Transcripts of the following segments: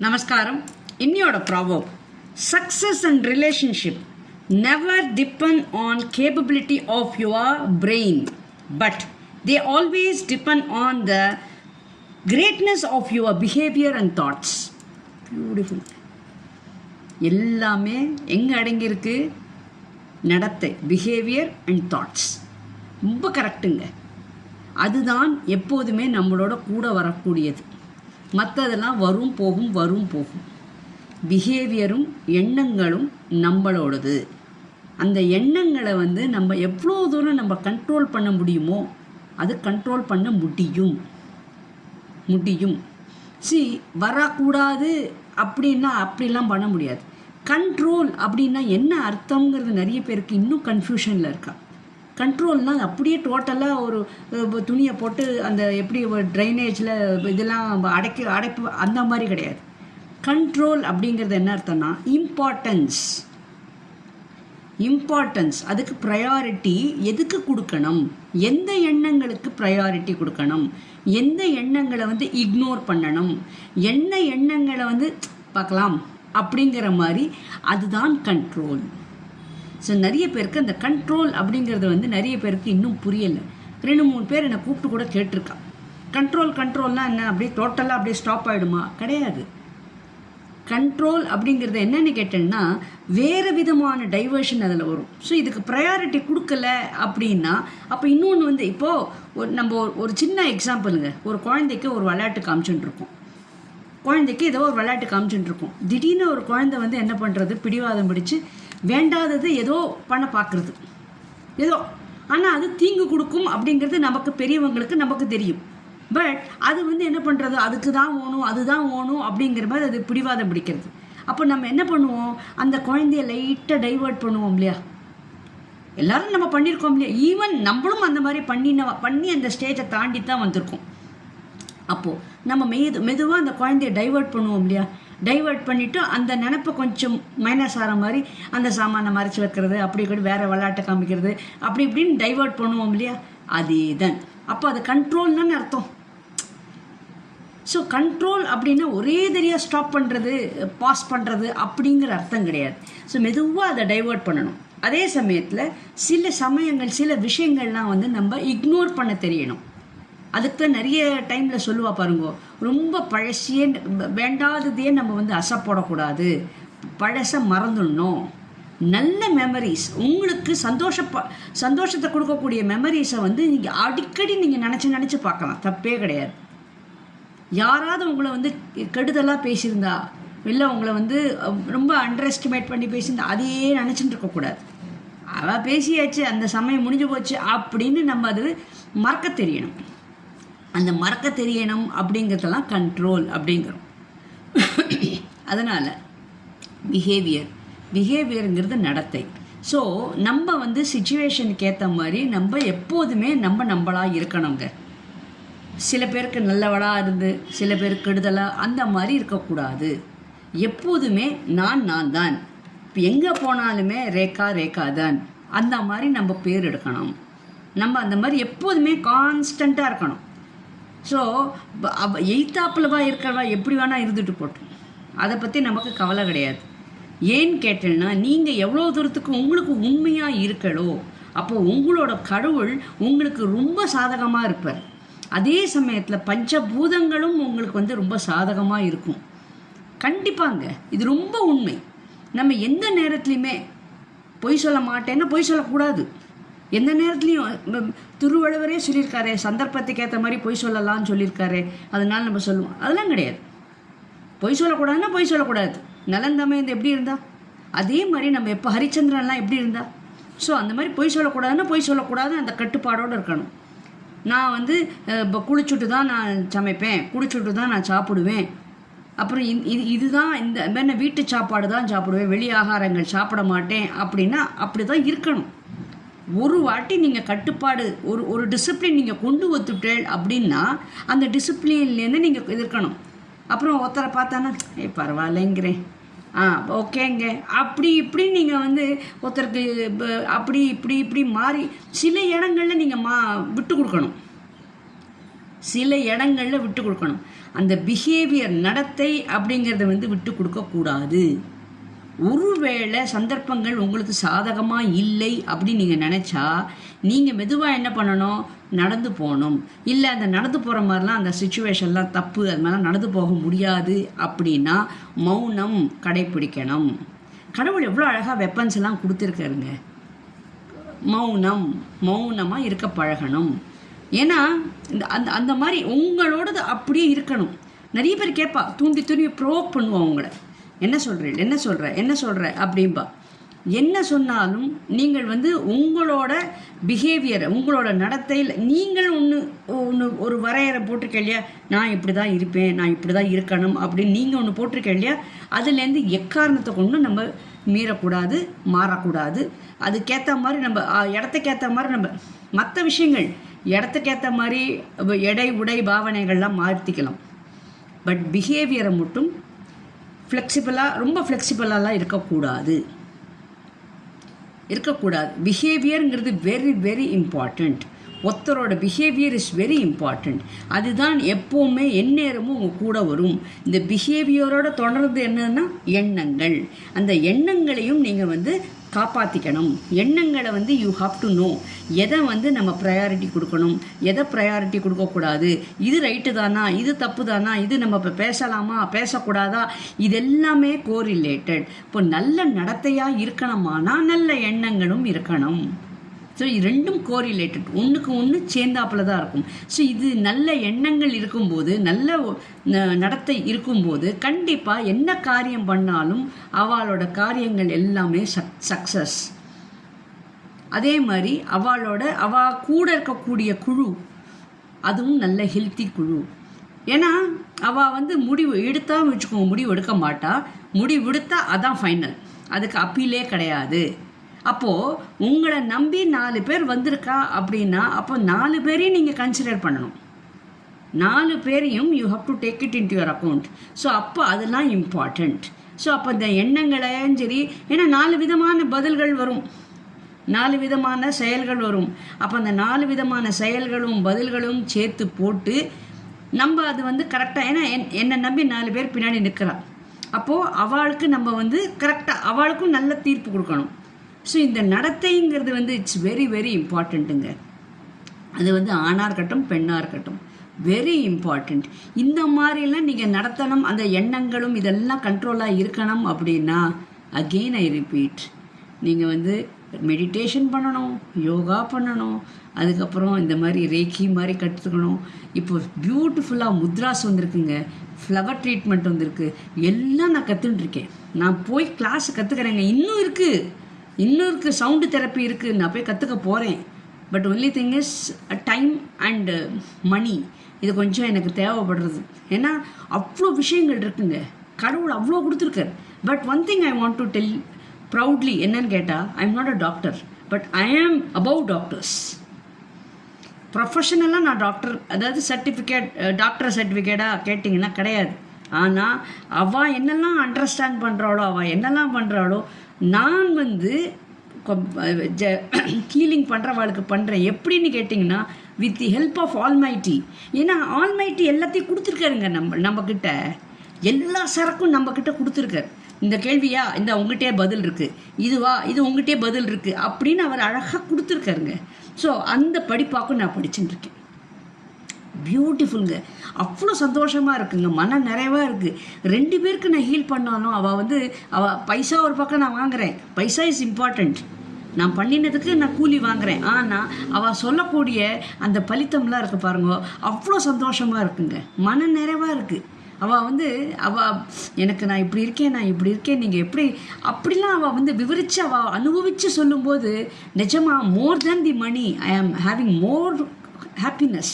நமஸ்காரம். இன்னியோட problem success and relationship never depend on capability of your brain but they always depend on the greatness of your behaviour and thoughts beautiful எல்லாமே எங்கே அடங்கியிருக்கு? நடத்தை behaviour and thoughts ரொம்ப கரெக்டுங்க அதுதான் எப்போதுமே நம்மளோட கூட வரக்கூடியது. மற்றதெல்லாம் வரும் போகும் வரும் போகும். பிஹேவியரும் எண்ணங்களும் நம்மளோடது. அந்த எண்ணங்களை வந்து நம்ம எவ்வளோ தூரம் நம்ம கண்ட்ரோல் பண்ண முடியுமோ அது கண்ட்ரோல் பண்ண முடியும். முடியும். சி வரக்கூடாது அப்படின்னா அப்படிலாம் பண்ண முடியாது. கண்ட்ரோல் அப்படின்னா என்ன அர்த்தங்கிறது நிறைய பேருக்கு இன்னும் கன்ஃபியூஷனில் இருக்கா? கண்ட்ரோல்னால் அப்படியே டோட்டலாக ஒரு துணியை போட்டு அந்த எப்படி ட்ரைனேஜில் இதெல்லாம் அடைக்க அடைப்பு அந்த மாதிரி கிடையாது. கண்ட்ரோல் அப்படிங்கிறது என்ன அர்த்தம்னா இம்பார்ட்டன்ஸ் இம்பார்ட்டன்ஸ் அதுக்கு ப்ரையாரிட்டி எதுக்கு கொடுக்கணும்? எந்த எண்ணங்களுக்கு ப்ரையாரிட்டி கொடுக்கணும்? எந்த எண்ணங்களை வந்து இக்னோர் பண்ணணும்? என்ன எண்ணங்களை வந்து பார்க்கலாம் அப்படிங்கிற மாதிரி அதுதான் கண்ட்ரோல் ஸோ நிறைய பேருக்கு அந்த கண்ட்ரோல் அப்படிங்கிறது வந்து நிறைய பேருக்கு இன்னும் புரியலை. ரெண்டு மூணு பேர் என்னை கூப்பிட்டு கூட கேட்டிருக்கா. கண்ட்ரோல் கண்ட்ரோல்லாம் என்ன? அப்படியே டோட்டலாக அப்படியே ஸ்டாப் ஆகிடுமா கிடையாது. கண்ட்ரோல் அப்படிங்கிறது என்னென்னு கேட்டேன்னா வேறு விதமான டைவர்ஷன் அதில் வரும். ஸோ இதுக்கு ப்ரையாரிட்டி கொடுக்கல அப்படின்னா அப்போ இன்னொன்று வந்து இப்போது ஒரு நம்ம ஒரு- சின்ன எக்ஸாம்பிளுங்க ஒரு குழந்தைக்கு ஒரு விளையாட்டு காமிச்சுட்டுருக்கோம் குழந்தைக்கு ஏதோ ஒரு விளையாட்டு காமிச்சுட்டுருக்கோம் திடீர்னு ஒரு குழந்தை வந்து என்ன பண்ணுறது பிடிவாதம் பிடிச்சு வேண்டாதது ஏதோ பண்ண பார்க்குறது. ஏதோ. ஆனால் அது தீங்கு கொடுக்கும் அப்படிங்கிறது நமக்கு பெரியவங்களுக்கு நமக்கு தெரியும். பட் அது வந்து என்ன பண்ணுறது அதுக்கு தான் ஓணும் அதுதான் ஓணும் அப்படிங்கிற மாதிரி அது பிடிவாதம் பிடிக்கிறது. அப்போ நம்ம என்ன பண்ணுவோம்? அந்த குழந்தைய லைட்டாக டைவர்ட் பண்ணுவோம் இல்லையா? எல்லாரும் நம்ம பண்ணியிருக்கோம் இல்லையா? ஈவன் நம்மளும் அந்த மாதிரி பண்ணின பண்ணி அந்த ஸ்டேஜை தாண்டி தான் வந்திருக்கோம். அப்போது நம்ம மெது மெதுவாக அந்த குழந்தைய டைவர்ட் பண்ணுவோம் இல்லையா? டைவர்ட் பண்ணிவிட்டு அந்த நினப்பை கொஞ்சம் மைனஸ் ஆகிற மாதிரி அந்த சாமானை மறைச்சி வைக்கிறது அப்படி கூட வேறு விளையாட்டை காமிக்கிறது அப்படி இப்படின்னு டைவர்ட் பண்ணுவோம் இல்லையா? அதே தான் அப்போ அது கண்ட்ரோல் தானே அர்த்தம். ஸோ கண்ட்ரோல் அப்படின்னா ஒரே தெரியாக ஸ்டாப் பண்ணுறது பாஸ் பண்ணுறது அப்படிங்கிற அர்த்தம் கிடையாது. ஸோ மெதுவாக அதை டைவர்ட் பண்ணணும். அதே சமயத்தில் சில சமயங்கள் சில விஷயங்கள்லாம் வந்து நம்ம இக்னோர் பண்ண தெரியணும். அதுக்கு தான் நிறைய டைமில் சொல்லுவா பாருங்க ரொம்ப பழசியே வேண்டாததையே நம்ம வந்து அசைப்படக்கூடாது பழசை மறந்துடணும். நல்ல மெமரிஸ் உங்களுக்கு சந்தோஷ சந்தோஷத்தை கொடுக்கக்கூடிய மெமரிஸை வந்து நீங்கள் அடிக்கடி நீங்கள் நினச்சி நினச்சி பார்க்கலாம். தப்பே கிடையாது. யாராவது உங்களை வந்து கெடுதலாக பேசியிருந்தா இல்லை உங்களை வந்து ரொம்ப அண்டர் எஸ்டிமேட் பண்ணி பேசியிருந்தா அதையே நினச்சிட்டு இருக்கக்கூடாது அவள் பேசியாச்சு அந்த சமயம் முடிஞ்சு போச்சு அப்படின்னு நம்ம அது மறக்க தெரியணும். அந்த மறக்க தெரியணும் அப்படிங்கிறதெல்லாம் கண்ட்ரோல் அப்படிங்கிறோம். அதனால் பிஹேவியர் பிஹேவியருங்கிறது நடத்தை. ஸோ நம்ம வந்து சுச்சுவேஷனுக்கு ஏற்ற மாதிரி நம்ம எப்போதுமே நம்ம நம்மளாக இருக்கணுங்க. சில பேருக்கு நல்லவளாக இருந்து சில பேருக்கு கெடுதலாக அந்த மாதிரி இருக்கக்கூடாது. எப்போதுமே நான் நான் தான். இப்போ எங்கே போனாலுமே ரேகா ரேகா தான். அந்த மாதிரி நம்ம பேர் எடுக்கணும். நம்ம அந்த மாதிரி எப்போதுமே கான்ஸ்டண்ட்டாக இருக்கணும். ஸோ எய்த்தாப்பிலவா இருக்கிறவா எப்படி வேணால் இருந்துட்டு போட்டோம் அதை பற்றி நமக்கு கவலை கிடையாது. ஏன்னு கேட்டேன்னா நீங்கள் எவ்வளோ தூரத்துக்கு உங்களுக்கு உண்மையாக இருக்கலோ அப்போ உங்களோட கடவுள் உங்களுக்கு ரொம்ப சாதகமாக இருப்பார். அதே சமயத்தில் பஞ்சபூதங்களும் உங்களுக்கு வந்து ரொம்ப சாதகமாக இருக்கும். கண்டிப்பாங்க இது ரொம்ப உண்மை. நம்ம எந்த நேரத்துலையுமே பொய் சொல்ல மாட்டேன்னா பொய் சொல்லக்கூடாது. எந்த நேரத்துலையும் திருவள்ளுவரே சொல்லியிருக்காரு சந்தர்ப்பத்துக்கு ஏற்ற மாதிரி பொய் சொல்லலாம்னு சொல்லியிருக்காரு அதனால நம்ம சொல்லுவோம். அதெல்லாம் கிடையாது. பொய் சொல்லக்கூடாதுன்னா பொய் சொல்லக்கூடாது. நலன் இந்த எப்படி இருந்தா? அதே மாதிரி நம்ம எப்போ ஹரிச்சந்திரன்லாம் எப்படி இருந்தா? ஸோ அந்த மாதிரி பொய் சொல்லக்கூடாதுன்னா பொய் சொல்லக்கூடாது அந்த கட்டுப்பாடோடு இருக்கணும். நான் வந்து இப்போ குளிச்சுட்டு தான் நான் சமைப்பேன் குளிச்சுட்டு தான் நான் சாப்பிடுவேன். அப்புறம் இந்- இது இதுதான் இந்த மாதிரி வீட்டு சாப்பாடு தான் சாப்பிடுவேன் வெளி ஆகாரங்கள் சாப்பிட மாட்டேன் அப்படின்னா அப்படி தான் இருக்கணும். ஒரு வாட்டி நீங்கள் கட்டுப்பாடு ஒரு ஒரு டிசிப்ளின் நீங்கள் கொண்டு வந்துட்டேள் அப்படின்னா அந்த டிசிப்ளின்லேருந்து நீங்கள் இருக்கணும் அப்புறம் ஒருத்தரை பார்த்தானா ஏ பரவாயில்லைங்கிறேன். ஆ ஓகேங்க. அப்படி இப்படி நீங்கள் வந்து ஒருத்தருக்கு அப்படி இப்படி இப்படி மாறி சில இடங்களில் நீங்கள் மா விட்டு கொடுக்கணும். சில இடங்களில் விட்டு கொடுக்கணும். அந்த பிஹேவியர் நடத்தை அப்படிங்கிறத வந்து விட்டு கொடுக்கக்கூடாது. ஒருவேளை சந்தர்ப்பங்கள் உங்களுக்கு சாதகமாக இல்லை அப்படின்னு நீங்கள் நினச்சா நீங்கள் மெதுவாக என்ன பண்ணணும்? நடந்து போகணும். இல்லை அந்த நடந்து போகிற மாதிரிலாம் அந்த சுச்சுவேஷன்லாம் தப்பு அது மாதிரிலாம் நடந்து போக முடியாது அப்படின்னா மௌனம் கடைப்பிடிக்கணும் கடவுள் எவ்வளோ அழகாக வெப்பன்ஸ் எல்லாம் கொடுத்துருக்காருங்க. மௌனம் மௌனமாக இருக்க பழகணும். ஏன்னா இந்த அந்த அந்த மாதிரி உங்களோடது அப்படியே இருக்கணும். நிறைய பேர் கேட்பா தூண்டி தூண்டி ப்ரோக் பண்ணுவோம் அவங்கள என்ன சொல்கிறேன் என்ன சொல்கிற என்ன சொல்கிற அப்படின்பா என்ன சொன்னாலும் நீங்கள் வந்து உங்களோட பிஹேவியரை உங்களோட நடத்தையில் நீங்கள் ஒன்று ஒன்று ஒரு வரையறை போட்டிருக்க இல்லையா? நான் இப்படி தான் இருப்பேன் நான் இப்படி தான் இருக்கணும் அப்படின்னு நீங்கள் ஒன்று போட்டிருக்க இல்லையா? அதுலேருந்து எக்காரணத்தை கொண்டு நம்ம மீறக்கூடாது மாறக்கூடாது. அதுக்கேற்ற மாதிரி நம்ம இடத்துக்கேற்ற மாதிரி நம்ம மற்ற விஷயங்கள் இடத்துக்கேற்ற மாதிரி எடை உடை பாவனைகள்லாம் மாற்றிக்கலாம் பட் பிஹேவியரை மட்டும் ஃப்ளெக்சிபிளாக ரொம்ப ஃப்ளெக்சிபிளாலாம் இருக்கக்கூடாது. இருக்கக்கூடாது. பிஹேவியருங்கிறது வெரி வெரி இம்பார்ட்டண்ட் ஒருத்தரோட பிஹேவியர் இஸ் வெரி இம்பார்ட்டண்ட் அதுதான் எப்போவுமே எந்நேரமும் உங்கள் கூட வரும். இந்த பிஹேவியரோட தொடர்ந்து என்னன்னா எண்ணங்கள். அந்த எண்ணங்களையும் நீங்கள் வந்து காப்பாற்றிக்கணும் எண்ணங்களை வந்து யூ ஹாவ் டு நோ எதை வந்து நம்ம ப்ரையாரிட்டி கொடுக்கணும்? எதை ப்ரையாரிட்டி கொடுக்கக்கூடாது? இது ரைட்டு தானா? இது தப்பு தானா? இது நம்ம இப்போ பேசலாமா? பேசக்கூடாதா? இது எல்லாமே கோரிலேட்டட் இப்போ நல்ல நடத்தையாக இருக்கணுமானா நல்ல எண்ணங்களும் இருக்கணும். ஸோ இது ரெண்டும் கோரிலேட்டட் ஒன்றுக்கு ஒன்று சேர்ந்தாப்பில் தான் இருக்கும். ஸோ இது நல்ல எண்ணங்கள் இருக்கும்போது நல்ல ந- நடத்தை இருக்கும்போது கண்டிப்பாக என்ன காரியம் பண்ணாலும் அவளோட காரியங்கள் எல்லாமே சக் சக்ஸஸ் அதே மாதிரி அவளோட அவ கூட இருக்கக்கூடிய குழு அதுவும் நல்ல ஹெல்த்தி குழு. ஏன்னா அவள் வந்து முடிவு எடுத்தா வச்சுக்கோங்க முடிவு எடுக்க மாட்டா. முடிவு எடுத்தால் அதான் ஃபைனல் அதுக்கு அப்பீலே கிடையாது. அப்போது உங்களை நம்பி நாலு பேர் வந்திருக்கா அப்படின்னா அப்போ நாலு பேரையும் நீங்கள் கன்சிடர் பண்ணணும். நாலு பேரையும் you have to take it in your account so அப்போ அதெல்லாம் இம்பார்ட்டண்ட் ஸோ அப்போ இந்த எண்ணங்களையும் சரி ஏன்னா நாலு விதமான பதில்கள் வரும். நாலு விதமான செயல்கள் வரும். அப்போ அந்த நாலு விதமான செயல்களும் பதில்களும் சேர்த்து போட்டு நம்ம அது வந்து கரெக்டாக ஏன்னா என் என்னை நம்பி நாலு பேர் பின்னாடி நிற்கிறான் அப்போது அவளுக்கு நம்ம வந்து கரெக்டாக அவளுக்கும் நல்ல தீர்ப்பு கொடுக்கணும். ஸோ இந்த நடத்தைங்கிறது வந்து இட்ஸ் வெரி வெரி இம்பார்ட்டண்ட்டுங்க அது வந்து ஆணாக இருக்கட்டும் பெண்ணாக இருக்கட்டும். வெரி இம்பார்ட்டண்ட் இந்த மாதிரிலாம் நீங்கள் நடத்தணும் அந்த எண்ணங்களும் இதெல்லாம் கண்ட்ரோலாக இருக்கணும் அப்படின்னா அகெயின் ஐ ரிப்பீட் நீங்கள் வந்து மெடிடேஷன் பண்ணணும் யோகா பண்ணணும் அதுக்கப்புறம் இந்த மாதிரி ரேக்கி மாதிரி கற்றுக்கணும் இப்போ பியூட்டிஃபுல்லாக முத்ராஸ் வந்திருக்குங்க ஃப்ளவர் ட்ரீட்மெண்ட் வந்திருக்கு. எல்லாம் நான் கற்றுன்ட்ருக்கேன் நான் போய் கிளாஸ் கற்றுக்கிறேங்க இன்னும் இருக்குது இன்னொருக்கு சவுண்டு தெரப்பி இருக்குது நான் போய் கற்றுக்க போகிறேன் but only thing is time and money இது கொஞ்சம் எனக்கு தேவைப்படுறது. ஏன்னா அவ்வளோ விஷயங்கள் இருக்குங்க. கடவுள் அவ்வளோ கொடுத்துருக்காரு. But one thing I want to tell proudly என்னன்னு கேட்டால் I am not a doctor but I am above doctors ப்ரொஃபஷனலாக நான் டாக்டர் அதாவது சர்டிஃபிகேட் டாக்டர் சர்டிஃபிகேட்டாக கேட்டிங்கன்னா கிடையாது. ஆனால் அவள் என்னெல்லாம் அண்டர்ஸ்டாண்ட் பண்ணுறாளோ அவள் என்னெல்லாம் பண்ணுறாளோ நான் வந்து ஹீலிங் பண்ணுறவாளுக்கு பண்ணுறேன் எப்படின்னு கேட்டிங்கன்னா with the help of almighty ஏன்னா ஆல்மைட்டி எல்லாத்தையும் கொடுத்துருக்காருங்க நம்ம நம்மக்கிட்ட எல்லா சரக்கும் நம்மக்கிட்ட கொடுத்துருக்காரு. இந்த கேள்வியா? இந்த உங்ககிட்டயே பதில் இருக்குது இதுவா? இது உங்ககிட்டே பதில் இருக்குது அப்படின்னு அவர் அழகாக கொடுத்துருக்காருங்க. ஸோ அந்த படிப்பாக்கும் நான் படிச்சுட்டுருக்கேன் பியூட்டிஃபுல்ங்க அவ்வளோ சந்தோஷமாக இருக்குங்க. மன நிறைவாக இருக்குது ரெண்டு பேருக்கு நான் ஹீல் பண்ணாலும் அவள் வந்து அவள் பைசா ஒரு பக்கம் நான் வாங்குறேன். பைசா இஸ் இம்பார்ட்டண்ட் நான் பண்ணினதுக்கு நான் கூலி வாங்குறேன். ஆனால் அவள் சொல்லக்கூடிய அந்த பலித்தம்லாம் இருக்குது பாருங்க. அவ்வளோ சந்தோஷமாக இருக்குங்க. மன நிறைவாக இருக்குது அவள் வந்து அவள் எனக்கு நான் இப்படி இருக்கேன் நான் இப்படி இருக்கேன் நீங்கள் எப்படி அப்படிலாம் அவள் வந்து விவரித்து அவள் அனுபவித்து சொல்லும்போது நிஜமாக மோர் தேன் the money I am having more happiness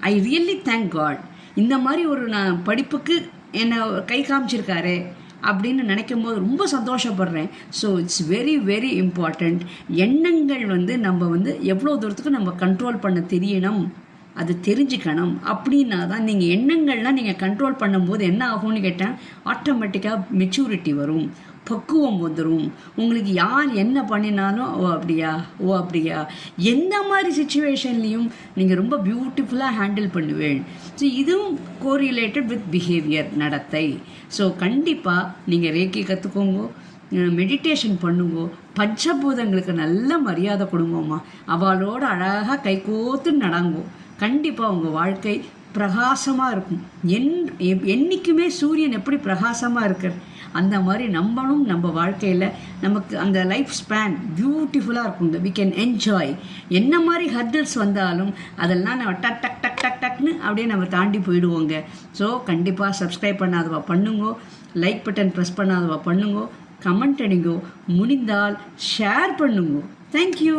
I really thank God இந்த மாதிரி ஒரு நான் படிப்புக்கு என்னை கை காமிச்சிருக்காரு அப்படின்னு நினைக்கும் போது ரொம்ப சந்தோஷப்படுறேன். So it's very very important எண்ணங்கள் வந்து நம்ம வந்து எவ்வளோ தூரத்துக்கு நம்ம கண்ட்ரோல் பண்ண தெரியணும். அது தெரிஞ்சுக்கணும். அப்படின்னா தான் நீங்கள் எண்ணங்கள்லாம் நீங்கள் கண்ட்ரோல் பண்ணும்போது என்ன ஆகும்னு கேட்டால் ஆட்டோமேட்டிக்காக மெச்சூரிட்டி வரும். பக்குவம் வந்துடும் உங்களுக்கு யார் என்ன பண்ணினாலும் ஓ அப்படியா? ஓ அப்படியா? எந்த மாதிரி சுச்சுவேஷன்லேயும் நீங்கள் ரொம்ப பியூட்டிஃபுல்லாக ஹேண்டில் பண்ணுவேன். ஸோ இதுவும் கோரிலேட்டட் வித் பிஹேவியர் நடத்தை. ஸோ கண்டிப்பாக நீங்கள் ரேக்கி கற்றுக்கோங்க மெடிடேஷன் பண்ணுங்க பஞ்சபூதங்களுக்கு நல்ல மரியாதை கொடுங்கம்மா. அவளோட அழகாக கைகோத்து நடங்கோ. கண்டிப்பாக உங்கள் வாழ்க்கை பிரகாசமாக இருக்கும். என் என்றைக்குமே சூரியன் எப்படி பிரகாசமாக இருக்கார்? அந்த மாதிரி நம்மளும் நம்ம வாழ்க்கையில். நமக்கு அந்த லைஃப் ஸ்பேன் பியூட்டிஃபுல்லாக இருக்குங்க வி கேன் என்ஜாய் என்ன மாதிரி ஹர்டில்ஸ் வந்தாலும் அதெல்லாம் நம்ம டக் டக் டக் டக் டக்னு அப்படியே நம்ம தாண்டி போயிடுவோங்க. ஸோ கண்டிப்பாக சப்ஸ்கிரைப் பண்ணாதவா பண்ணுங்கோ. லைக் பட்டன் ப்ரெஸ் பண்ணாதவா பண்ணுங்கோ. கமெண்ட் அடிங்கோ. முடிந்தால் ஷேர் பண்ணுங்கோ. தேங்க்யூ